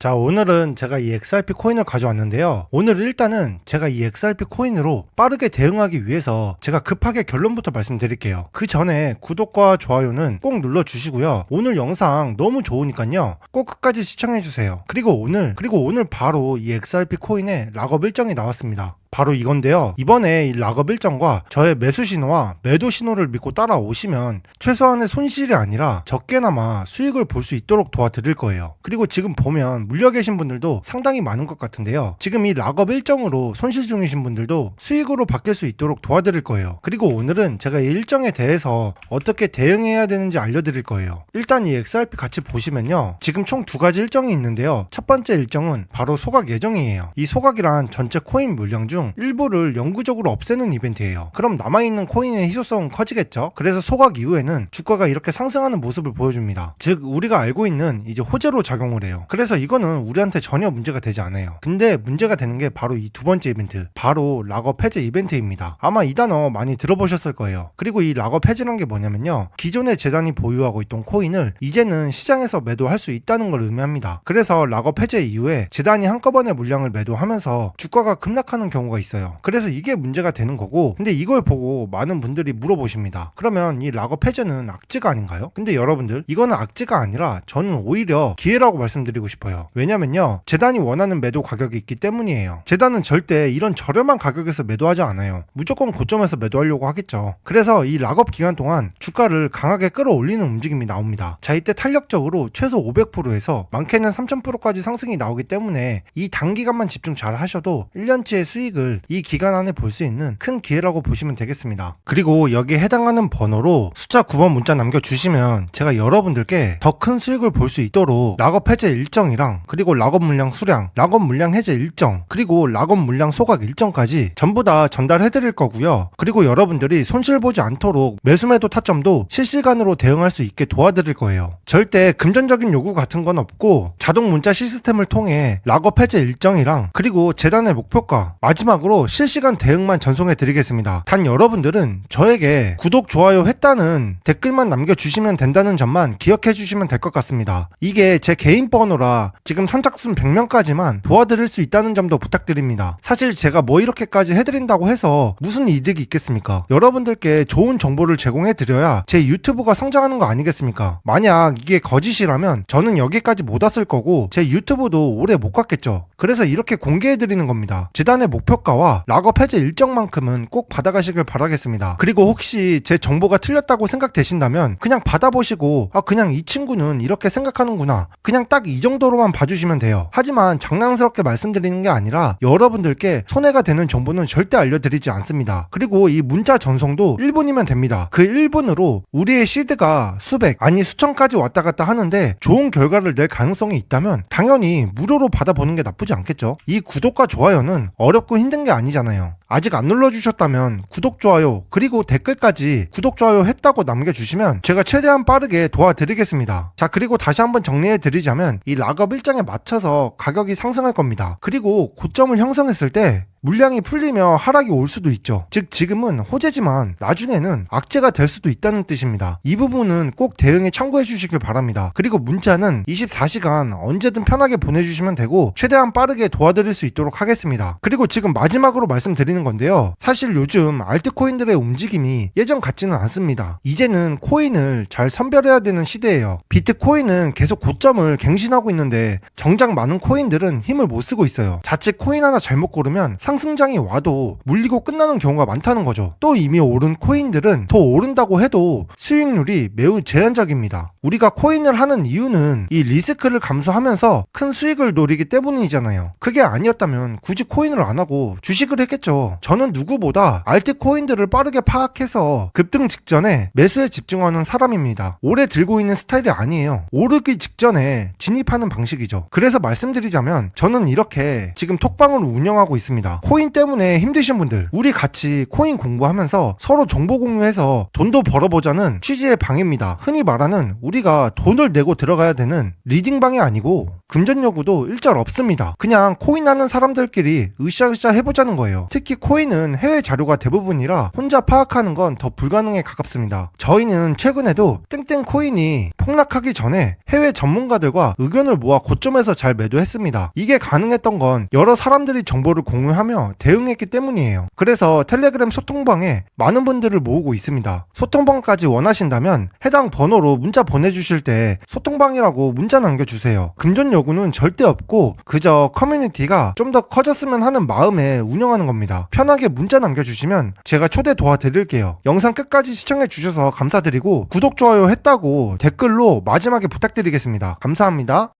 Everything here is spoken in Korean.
자, 오늘은 제가 이 XRP 코인을 가져왔는데요. 오늘 일단은 제가 이 XRP 코인으로 빠르게 대응하기 위해서 제가 급하게 결론부터 말씀드릴게요. 그 전에 구독과 좋아요는 꼭 눌러주시고요. 오늘 영상 너무 좋으니까요. 꼭 끝까지 시청해주세요. 그리고 오늘, 그리고 오늘 바로 이 XRP 코인의 락업 일정이 나왔습니다. 바로 이건데요. 이번에 이 락업 일정과 저의 매수 신호와 매도 신호를 믿고 따라오시면 최소한의 손실이 아니라 적게나마 수익을 볼 수 있도록 도와드릴 거예요. 그리고 지금 보면 물려 계신 분들도 상당히 많은 것 같은데요. 지금 이 락업 일정으로 손실 중이신 분들도 수익으로 바뀔 수 있도록 도와드릴 거예요. 그리고 오늘은 제가 이 일정에 대해서 어떻게 대응해야 되는지 알려드릴 거예요. 일단 이 XRP 같이 보시면요. 지금 총 두 가지 일정이 있는데요. 첫 번째 일정은 바로 소각 예정이에요. 이 소각이란 전체 코인 물량 중 일부를 영구적으로 없애는 이벤트예요. 그럼 남아있는 코인의 희소성은 커지겠죠? 그래서 소각 이후에는 주가가 이렇게 상승하는 모습을 보여줍니다. 즉, 우리가 알고 있는 이제 호재로 작용을 해요. 그래서 이거는 우리한테 전혀 문제가 되지 않아요. 근데 문제가 되는 게 바로 이 두 번째 이벤트. 바로 락업 해제 이벤트입니다. 아마 이 단어 많이 들어보셨을 거예요. 그리고 이 락업 해제란 게 뭐냐면요. 기존의 재단이 보유하고 있던 코인을 이제는 시장에서 매도할 수 있다는 걸 의미합니다. 그래서 락업 해제 이후에 재단이 한꺼번에 물량을 매도하면서 주가가 급락하는 경우 가 있어요. 그래서 이게 문제가 되는 거고, 근데 이걸 보고 많은 분들이 물어보십니다. 그러면 이 락업 해제는 악재가 아닌가요? 근데 여러분들, 이거는 악재가 아니라 저는 오히려 기회라고 말씀드리고 싶어요. 왜냐면요, 재단이 원하는 매도 가격이 있기 때문이에요. 재단은 절대 이런 저렴한 가격에서 매도하지 않아요. 무조건 고점에서 매도하려고 하겠죠. 그래서 이 락업 기간 동안 주가를 강하게 끌어올리는 움직임이 나옵니다. 자, 이때 탄력적으로 최소 500%에서 많게는 3000%까지 상승이 나오기 때문에 이 단기간만 집중 잘 하셔도 1년치의 수익을 이 기간 안에 볼 수 있는 큰 기회라고 보시면 되겠습니다. 그리고 여기에 해당하는 번호로 숫자 9번 문자 남겨주시면 제가 여러분들께 더 큰 수익을 볼 수 있도록 락업 해제 일정이랑 그리고 락업 물량 수량, 락업 물량 해제 일정, 그리고 락업 물량 소각 일정까지 전부 다 전달해 드릴 거고요. 그리고 여러분들이 손실 보지 않도록 매수매도 타점도 실시간으로 대응할 수 있게 도와드릴 거예요. 절대 금전적인 요구 같은 건 없고 자동 문자 시스템을 통해 락업 해제 일정이랑 그리고 재단의 목표가 마지막 으로 실시간 대응만 전송해 드리겠습니다. 단 여러분들은 저에게 구독, 좋아요 했다는 댓글만 남겨주시면 된다는 점만 기억해 주시면 될 것 같습니다. 이게 제 개인 번호라 지금 선착순 100명까지만 도와드릴 수 있다는 점도 부탁드립니다. 사실 제가 뭐 이렇게까지 해드린다고 해서 무슨 이득이 있겠습니까? 여러분들께 좋은 정보를 제공해 드려야 제 유튜브가 성장하는 거 아니겠습니까? 만약 이게 거짓이라면 저는 여기까지 못 왔을 거고 제 유튜브도 오래 못 갔겠죠. 그래서 이렇게 공개해 드리는 겁니다. 재단의 목표가와 락업 해제 일정만큼은 꼭 받아가시길 바라겠습니다. 그리고 혹시 제 정보가 틀렸다고 생각되신다면 그냥 받아보시고 아 그냥 이 친구는 이렇게 생각하는구나. 그냥 딱 이 정도로만 봐주시면 돼요. 하지만 장난스럽게 말씀드리는 게 아니라 여러분들께 손해가 되는 정보는 절대 알려드리지 않습니다. 그리고 이 문자 전송도 1분이면 됩니다. 그 1분으로 우리의 시드가 수백 아니 수천까지 왔다 갔다 하는데 좋은 결과를 낼 가능성이 있다면 당연히 무료로 받아보는 게 나쁘지 않겠죠. 이 구독과 좋아요는 어렵고 힘든 게 아니잖아요. 아직 안 눌러주셨다면 구독, 좋아요, 그리고 댓글까지 구독, 좋아요 했다고 남겨주시면 제가 최대한 빠르게 도와드리겠습니다. 자, 그리고 다시 한번 정리해드리자면 이 락업 일정에 맞춰서 가격이 상승할 겁니다. 그리고 고점을 형성했을 때 물량이 풀리며 하락이 올 수도 있죠. 즉 지금은 호재지만 나중에는 악재가 될 수도 있다는 뜻입니다. 이 부분은 꼭 대응에 참고해 주시길 바랍니다. 그리고 문자는 24시간 언제든 편하게 보내주시면 되고 최대한 빠르게 도와드릴 수 있도록 하겠습니다. 그리고 지금 마지막으로 말씀드리는 건데요. 사실 요즘 알트코인들의 움직임이 예전 같지는 않습니다. 이제는 코인을 잘 선별해야 되는 시대예요. 비트코인은 계속 고점을 갱신하고 있는데 정작 많은 코인들은 힘을 못 쓰고 있어요. 자칫 코인 하나 잘못 고르면 상승장이 와도 물리고 끝나는 경우가 많다는 거죠. 또 이미 오른 코인들은 더 오른다고 해도 수익률이 매우 제한적입니다. 우리가 코인을 하는 이유는 이 리스크를 감수하면서 큰 수익을 노리기 때문이잖아요. 그게 아니었다면 굳이 코인을 안 하고 주식을 했겠죠. 저는 누구보다 알트 코인들을 빠르게 파악해서 급등 직전에 매수에 집중하는 사람입니다. 오래 들고 있는 스타일이 아니에요. 오르기 직전에 진입하는 방식이죠. 그래서 말씀드리자면 저는 이렇게 지금 톡방을 운영하고 있습니다. 코인 때문에 힘드신 분들, 우리 같이 코인 공부하면서 서로 정보 공유해서 돈도 벌어보자는 취지의 방입니다. 흔히 말하는 우리가 돈을 내고 들어가야 되는 리딩방이 아니고 금전 요구도 일절 없습니다. 그냥 코인 하는 사람들끼리 으쌰으쌰 해보자는 거예요. 특히 코인은 해외 자료가 대부분이라 혼자 파악하는 건 더 불가능에 가깝습니다. 저희는 최근에도 땡땡 코인이 폭락하기 전에 해외 전문가들과 의견을 모아 고점에서 잘 매도했습니다. 이게 가능했던 건 여러 사람들이 정보를 공유하며 대응했기 때문이에요. 그래서 텔레그램 소통방에 많은 분들을 모으고 있습니다. 소통방까지 원하신다면 해당 번호로 문자 보내주실 때 소통방이라고 문자 남겨주세요. 금전 요구는 절대 없고 그저 커뮤니티가 좀 더 커졌으면 하는 마음에 운영하는 겁니다. 편하게 문자 남겨주시면 제가 초대 도와드릴게요. 영상 끝까지 시청해주셔서 감사드리고 구독, 좋아요 했다고 댓글로 마지막에 부탁드리겠습니다. 감사합니다.